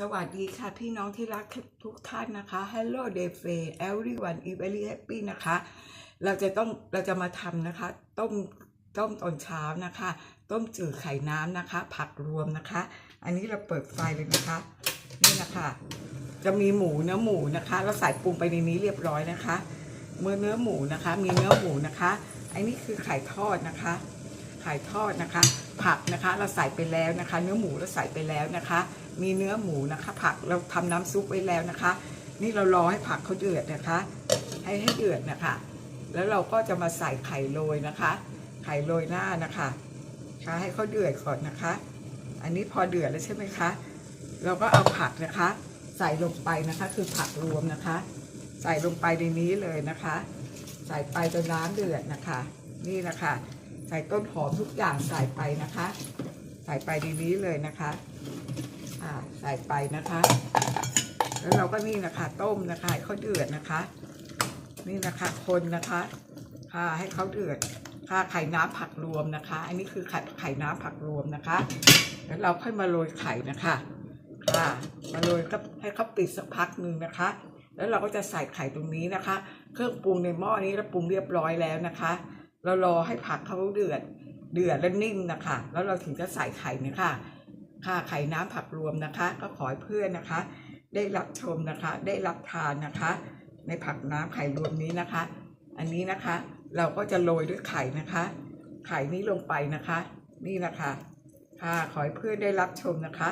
สวัสดีค่ะพี่น้องที่รักทุกท่านนะคะ Hello day f a everyone is very happy นะคะ เราจะต้องเราจะมาทำนะคะ ต้มต้มตอนเช้านะคะ ต้มจืดไข่น้ำนะคะ ผักรวมนะคะ อันนี้เราเปิดไฟเลยนะคะ นี่นะคะ จะมีหมูเนื้อหมูนะคะ เราใส่ปรุงไปในนี้เรียบร้อยนะคะเมื่อเนื้อหมูนะคะ มีเนื้อหมูนะคะ อันนี้คือไข่ทอดนะคะ ไข่ทอดนะคะ ผักนะคะ เราใส่ไปแล้วนะคะ เนื้อหมูเราใส่ไปแล้วนะคะ มีเนื้อหมูนะคะ ผักเราทำน้ำซุปไว้แล้วนะคะ นี่เรารอให้ผักเขาเดือดนะคะ ให้ให้เดือดนะคะ แล้วเราก็จะมาใส่ไข่โรยนะคะ ไข่โรยหน้านะคะค่ะให้เขาเดือดก่อนนะคะ อันนี้พอเดือดแล้วใช่ไหมคะ เราก็เอาผักนะคะ ใส่ลงไปนะคะ คือผักรวมนะคะ ใส่ลงไปในนี้เลยนะคะ ใส่ไปจนน้ำเดือดนะคะ นี่นะคะ ใส่ต้นหอมทุกอย่างใส่ไปนะคะ ใส่ไปในนี้เลยนะคะ ใส่ไปนะคะ แล้วเราก็นี่นะคะต้มนะคะให้เขาเดือดนะคะ นี่นะคะคนนะคะ ค่ะให้เขาเดือดค่ะไข่น้ำผักรวมนะคะ อันนี้คือไข่ไข่น้ำผักรวมนะคะ แล้วเราค่อยมาโรยไข่นะคะ ค่ะ มาโรยก็ให้เขาปิดสักพักหนึ่งนะคะ แล้วเราก็จะใส่ไข่ตรงนี้นะคะ เครื่องปรุงในหม้อนี้เราปรุงเรียบร้อยแล้วนะคะ เรารอให้ผักเขาเดือดเดือดและนิ่มนะคะ แล้วเราถึงจะใส่ไข่นี่ยค่ะ ค่ะไข่น้ำผักรวมนะคะ ก็ขอให้เพื่อนนะคะ ได้รับชมนะคะ ได้รับทานนะคะ ในผักน้ำไข่รวมนี้นะคะ อันนี้นะคะ เราก็จะโรยด้วยไข่นะคะ ไข่นี้ลงไปนะคะ นี่นะคะค่ะขอให้เพื่อนได้รับชมนะคะ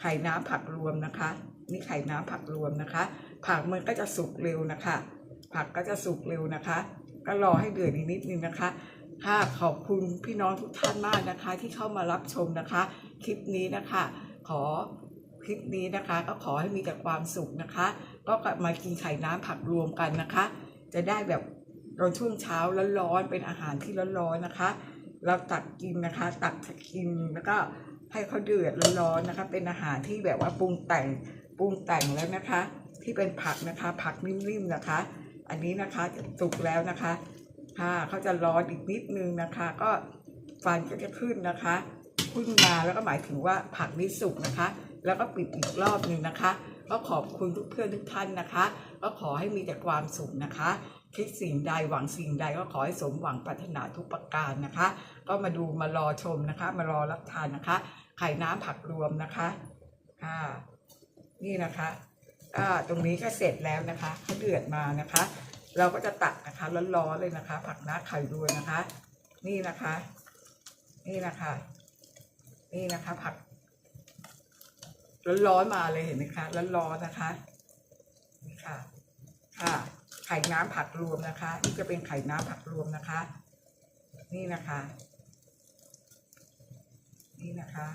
ไข่น้ำผักรวมนะคะ นี่ไข่น้ำผักรวมนะคะ ผักมันก็จะสุกเร็วนะคะ ผักก็จะสุกเร็วนะคะ ก็รอให้เดือดอีกนิดนึงนะคะ ค่ะขอบคุณพี่น้องทุกท่านมากนะคะ ที่เข้ามารับชมนะคะ คลิปนี้นะคะ ขอคลิปนี้นะคะ ก็ขอให้มีแต่ความสุขนะคะ ก็กลับมากินไข่น้ำผักรวมกันนะคะ จะได้แบบตอนช่วงเช้าร้อนๆเป็นอาหารที่ร้อนๆนะคะ เราตักกินนะคะ ตักกินแล้วก็ให้เขาเดือดร้อนๆนะคะ เป็นอาหารที่แบบว่าปรุงแต่งปรุงแต่งแล้วนะคะ ที่เป็นผักนะคะ ผักนิ่มๆนะคะ อันนี้นะคะสุกแล้วนะคะ ค่ะเขาจะร้อนอีกนิดนึงนะคะ ก็ฟันก็จะขึ้นนะคะขึ้นมาแล้วก็หมายถึงว่าผักนี้สุกนะคะ แล้วก็ปิดอีกรอบหนึ่งนะคะก็ขอบคุณทุกเพื่อนทุกท่านนะคะ ก็ขอให้มีแต่ความสุขนะคะคิดสิ่งใดหวังสิ่งใดก็ขอให้สมหวังปรารถนาทุกประการนะคะ ก็มาดูมารอชมนะคะ มารอรับทานนะคะ ไข่น้ำผักรวมนะคะค่ะนี่นะคะอ่าตรงนี้ก็เสร็จแล้วนะคะเขาเดือดมานะคะ เราก็จะตักนะคะร้อนๆเลยนะคะ ผักน้าไข่รวยนะคะ นี่นะคะ นี่นะคะ นี่นะคะ ผักร้อนๆมาเลยเห็นไหมคะร้อนๆนะคะนี่ค่ะ ค่ะ ไข่น้ำผักรวมนะคะนี่จะเป็นไข่น้ำผักรวมนะคะ นี่นะคะ นี่นะคะ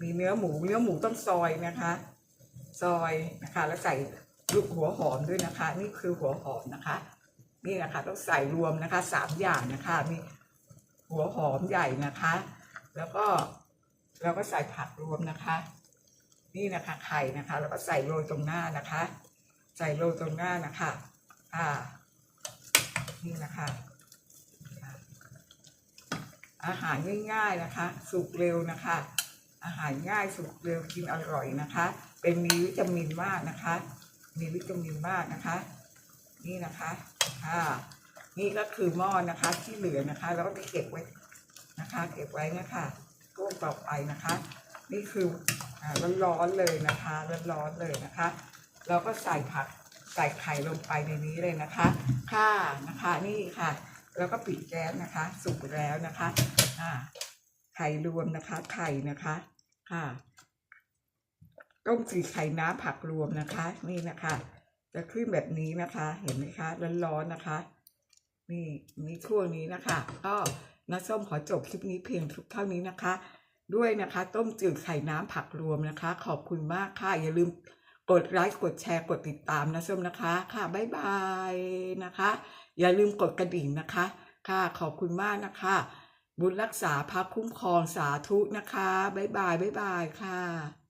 มีเนื้อหมูเนื้อหมูต้องซอยนะคะ ซอยนะคะแล้วใส่ ลูกหัวหอมด้วยนะคะ นี่คือหัวหอมนะคะ นี่นะคะต้องใส่รวมนะคะสามอย่างนะคะมีหัวหอมใหญ่นะคะ แล้วก็แล้วก็ใส่ผักรวมนะคะ นี่นะคะไข่นะคะแล้วก็ใส่โรยตรงหน้านะคะ ใส่โรยตรงหน้านะคะอ่านี่นะคะอาหารง่ายๆนะคะ สุกเร็วนะคะ อาหารง่ายสุกเร็วกินอร่อยนะคะ เป็นมีวิตามินมากนะคะ มีวิตามินมากนะคะ นี่นะคะค่ะนี่ก็คือหม้อนะคะที่เหลือนะคะเราก็จะเก็บไว้นะคะ เก็บไว้นะคะก้ต่อไปนะคะ นี่คืออ่าร้อนๆเลยนะคะร้อนๆเลยนะคะ เราก็ใส่ผักใส่ไข่ลงไปในนี้เลยนะคะค่ะนะคะนี่ค่ะ แล้วก็ปิดแก๊สนะคะ สุกแล้วนะคะอ่าไข่รวมนะคะ ไข่นะคะ ค่ะ ต้มสีไข่น้ำผักรวมนะคะ นี่นะคะ จะขึ้นแบบนี้นะคะ เห็นไหมคะร้อนๆนะคะ นี่นี่ช่วงนี้นะคะ ก็น้าส้มขอจบคลิปนี้เพียงเท่านี้นะคะ ด้วยนะคะ ต้มจืดไข่น้ำผักรวมนะคะ ขอบคุณมากค่ะ อย่าลืมกดไลค์กดแชร์กดติดตามนะส้มนะคะ ค่ะบ๊ายบายนะคะ อย่าลืมกดกระดิ่งนะคะ ค่ะขอบคุณมากนะคะ บุญรักษาพระคุ้มครองสาธุนะคะบ๊ายบายบ๊ายบายค่ะ